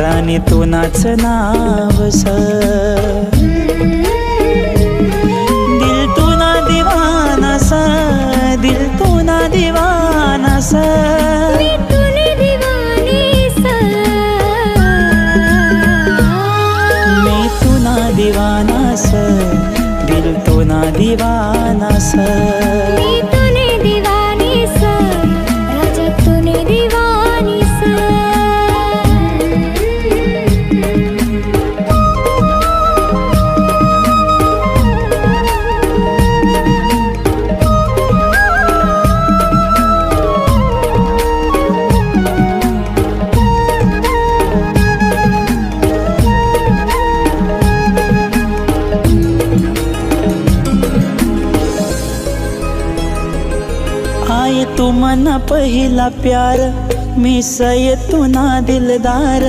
राणी तू नाच नावस दिल तू ना दिवानास दिल तू ना दिवानास मी तुने दिवानीस मी तू ना दिवानास दिल तू ना दिवानास हाय तू मना पहिला प्यार मी सय तू ना दिलदार.